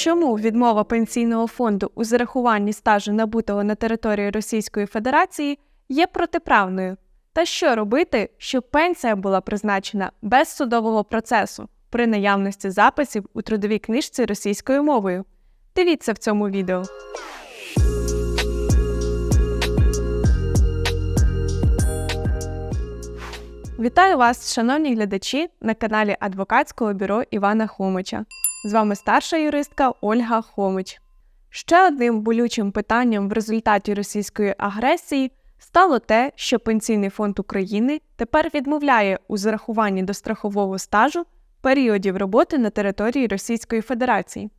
Чому відмова пенсійного фонду у зарахуванні стажу набутого на території Російської Федерації є протиправною? Та що робити, щоб пенсія була призначена без судового процесу при наявності записів у трудовій книжці російською мовою? Дивіться в цьому відео. Вітаю вас, шановні глядачі, на каналі адвокатського бюро Івана Хомича. З вами старша юристка Ольга Хомич. Ще одним болючим питанням в результаті російської агресії стало те, що Пенсійний фонд України тепер відмовляє у зарахуванні до страхового стажу періодів роботи на території Російської Федерації.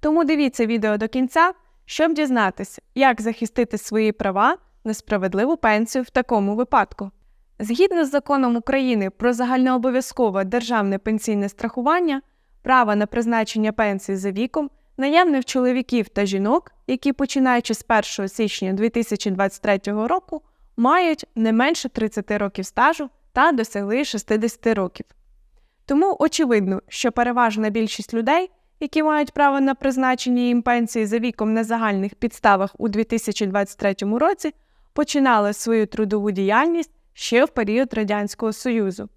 Тому дивіться відео до кінця, щоб дізнатися, як захистити свої права на справедливу пенсію в такому випадку. Згідно з законом України про загальнообов'язкове державне пенсійне страхування, право на призначення пенсії за віком наявне в чоловіків та жінок, які починаючи з 1 січня 2023 року мають не менше 30 років стажу та досягли 60 років. Тому очевидно, що переважна більшість людей, які мають право на призначення їм пенсії за віком на загальних підставах у 2023 році, починали свою трудову діяльність ще в період Радянського Союзу.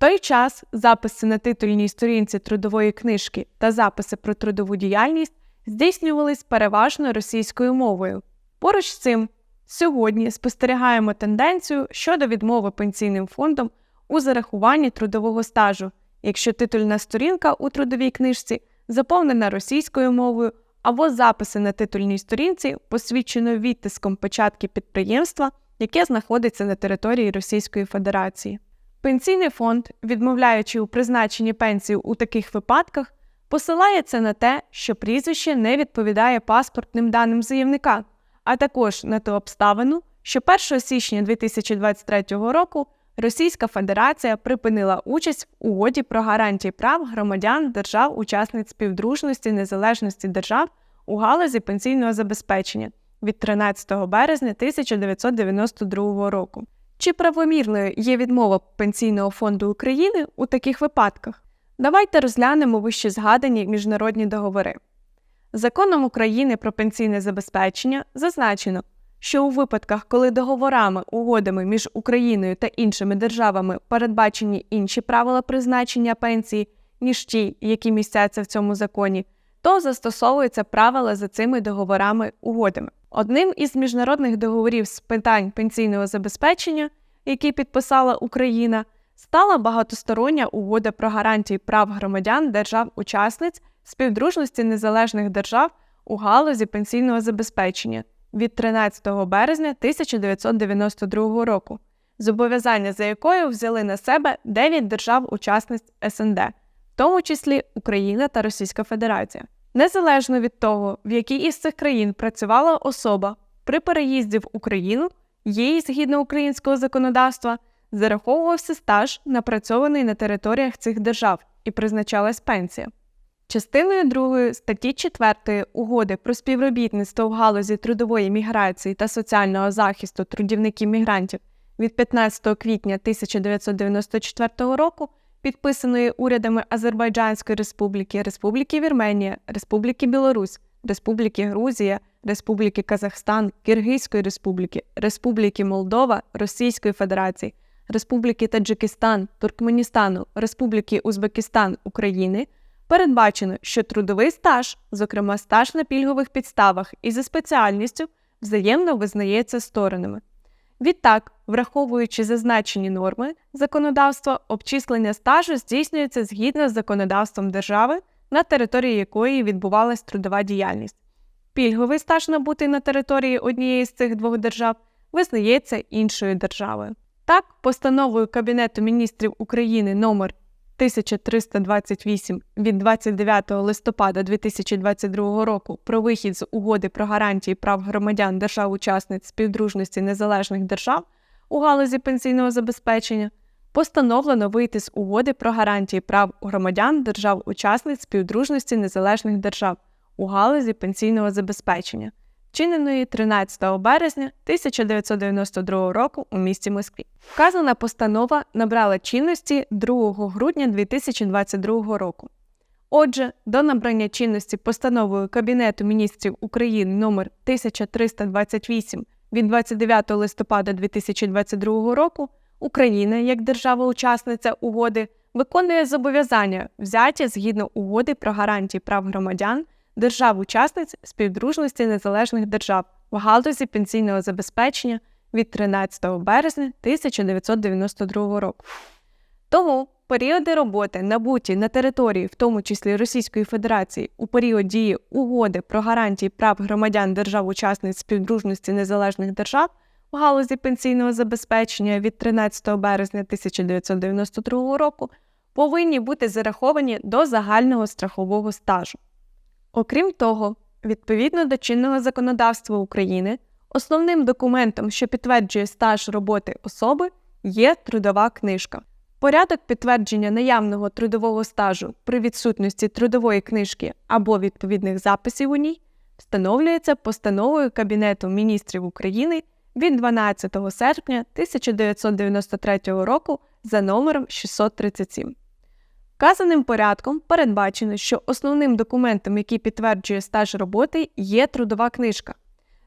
Той час записи на титульній сторінці трудової книжки та записи про трудову діяльність здійснювались переважно російською мовою. Поруч з цим, сьогодні спостерігаємо тенденцію щодо відмови пенсійним фондом у зарахуванні трудового стажу, якщо титульна сторінка у трудовій книжці заповнена російською мовою або записи на титульній сторінці посвідчено відтиском печатки підприємства яке знаходиться на території Російської Федерації. Пенсійний фонд, відмовляючи у призначенні пенсії у таких випадках, посилається на те, що прізвище не відповідає паспортним даним заявника, а також на ту обставину, що 1 січня 2023 року Російська Федерація припинила участь в угоді про гарантії прав громадян держав-учасниць співдружності незалежності держав у галузі пенсійного забезпечення від 13 березня 1992 року. Чи правомірною є відмова Пенсійного фонду України у таких випадках? Давайте розглянемо вище згадані міжнародні договори. Законом України про пенсійне забезпечення зазначено, що у випадках, коли договорами, угодами між Україною та іншими державами передбачені інші правила призначення пенсії, ніж ті, які містяться в цьому законі, то застосовуються правила за цими договорами угодами. Одним із міжнародних договорів з питань пенсійного забезпечення, який підписала Україна, стала багатостороння угода про гарантії прав громадян держав-учасниць співдружності незалежних держав у галузі пенсійного забезпечення від 13 березня 1992 року, зобов'язання за якою взяли на себе 9 держав-учасниць СНД, в тому числі Україна та Російська Федерація. Незалежно від того, в якій із цих країн працювала особа при переїзді в Україну, їй, згідно українського законодавства, зараховувався стаж, напрацьований на територіях цих держав, і призначалась пенсія. Частиною 2 статті 4 угоди про співробітництво в галузі трудової міграції та соціального захисту трудівників мігрантів від 15 квітня 1994 року підписаної урядами Азербайджанської Республіки, Республіки Вірменія, Республіки Білорусь, Республіки Грузія, Республіки Казахстан, Киргизької Республіки, Республіки Молдова, Російської Федерації, Республіки Таджикистан, Туркменістану, Республіки Узбекистан України. Передбачено, що трудовий стаж, зокрема стаж на пільгових підставах і за спеціальністю, взаємно визнається сторонами. Відтак, враховуючи зазначені норми законодавства, обчислення стажу здійснюється згідно з законодавством держави, на території якої відбувалась трудова діяльність. Пільговий стаж набутий на території однієї з цих двох держав визнається іншою державою. Так, постановою Кабінету міністрів України номер 1328 від 29 листопада 2022 року про вихід з угоди про гарантії прав громадян держав-учасниць співдружності незалежних держав у галузі пенсійного забезпечення постановлено вийти з угоди про гарантії прав громадян держав-учасниць співдружності незалежних держав у галузі пенсійного забезпечення вчиненої 13 березня 1992 року у місті Москві. Вказана постанова набрала чинності 2 грудня 2022 року. Отже, до набрання чинності постановою Кабінету міністрів України номер 1328 від 29 листопада 2022 року Україна, як держава-учасниця угоди, виконує зобов'язання, взяті згідно угоди про гарантії прав громадян держав-учасниць співдружності незалежних держав в галузі пенсійного забезпечення від 13 березня 1992 року. Тому періоди роботи, набуті на території, в тому числі Російської Федерації, у період дії угоди про гарантії прав громадян держав-учасниць співдружності незалежних держав в галузі пенсійного забезпечення від 13 березня 1992 року повинні бути зараховані до загального страхового стажу. Окрім того, відповідно до чинного законодавства України, основним документом, що підтверджує стаж роботи особи, є трудова книжка. Порядок підтвердження наявного трудового стажу при відсутності трудової книжки або відповідних записів у ній встановлюється постановою Кабінету міністрів України від 12 серпня 1993 року за номером 637. Вказаним порядком передбачено, що основним документом, який підтверджує стаж роботи, є трудова книжка.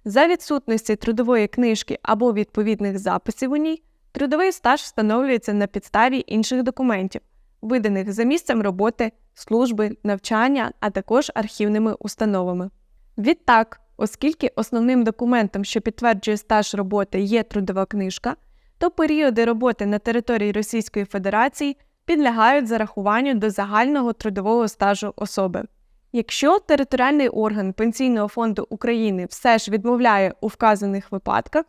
За відсутності трудової книжки або відповідних записів у ній, трудовий стаж встановлюється на підставі інших документів, виданих за місцем роботи, служби, навчання, а також архівними установами. Відтак, оскільки основним документом, що підтверджує стаж роботи, є трудова книжка, то періоди роботи на території Російської Федерації підлягають зарахуванню до загального трудового стажу особи. Якщо територіальний орган Пенсійного фонду України все ж відмовляє у вказаних випадках,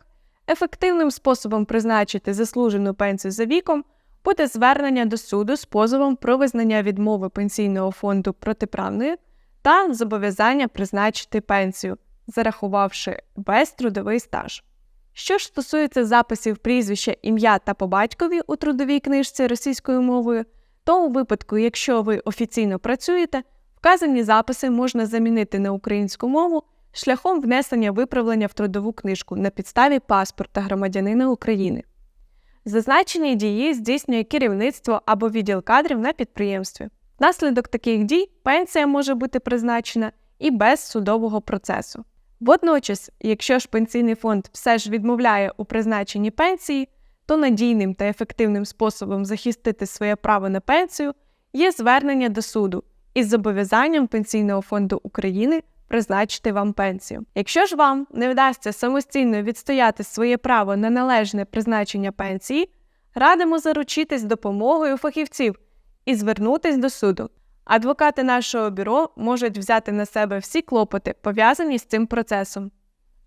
ефективним способом призначити заслужену пенсію за віком буде звернення до суду з позовом про визнання відмови пенсійного фонду протиправною та зобов'язання призначити пенсію, зарахувавши весь трудовий стаж. Що ж стосується записів прізвища, ім'я та по батькові у трудовій книжці російською мовою, то у випадку, якщо ви офіційно працюєте, вказані записи можна замінити на українську мову шляхом внесення виправлення в трудову книжку на підставі паспорта громадянина України. Зазначені дії здійснює керівництво або відділ кадрів на підприємстві. Внаслідок таких дій пенсія може бути призначена і без судового процесу. Водночас, якщо ж пенсійний фонд все ж відмовляє у призначенні пенсії, то надійним та ефективним способом захистити своє право на пенсію є звернення до суду із зобов'язанням Пенсійного фонду України призначити вам пенсію. Якщо ж вам не вдасться самостійно відстояти своє право на належне призначення пенсії, радимо заручитись допомогою фахівців і звернутись до суду. Адвокати нашого бюро можуть взяти на себе всі клопоти, пов'язані з цим процесом.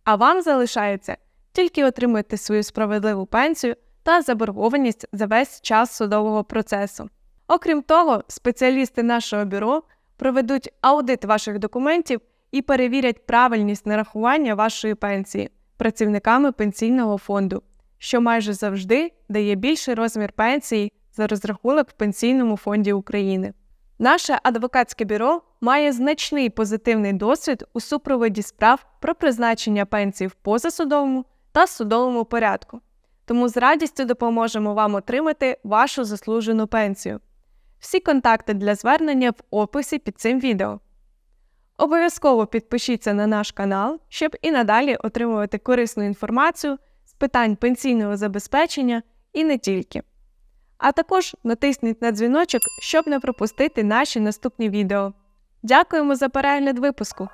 А вам залишається тільки отримати свою справедливу пенсію та заборгованість за весь час судового процесу. Окрім того, спеціалісти нашого бюро проведуть аудит ваших документів і перевірять правильність нарахування вашої пенсії працівниками пенсійного фонду, що майже завжди дає більший розмір пенсії за розрахунок в Пенсійному фонді України. Наше адвокатське бюро має значний позитивний досвід у супроводі справ про призначення пенсій в позасудовому та судовому порядку, тому з радістю допоможемо вам отримати вашу заслужену пенсію. Всі контакти для звернення в описі під цим відео. Обов'язково підпишіться на наш канал, щоб і надалі отримувати корисну інформацію з питань пенсійного забезпечення і не тільки. А також натисніть на дзвіночок, щоб не пропустити наші наступні відео. Дякуємо за перегляд випуску!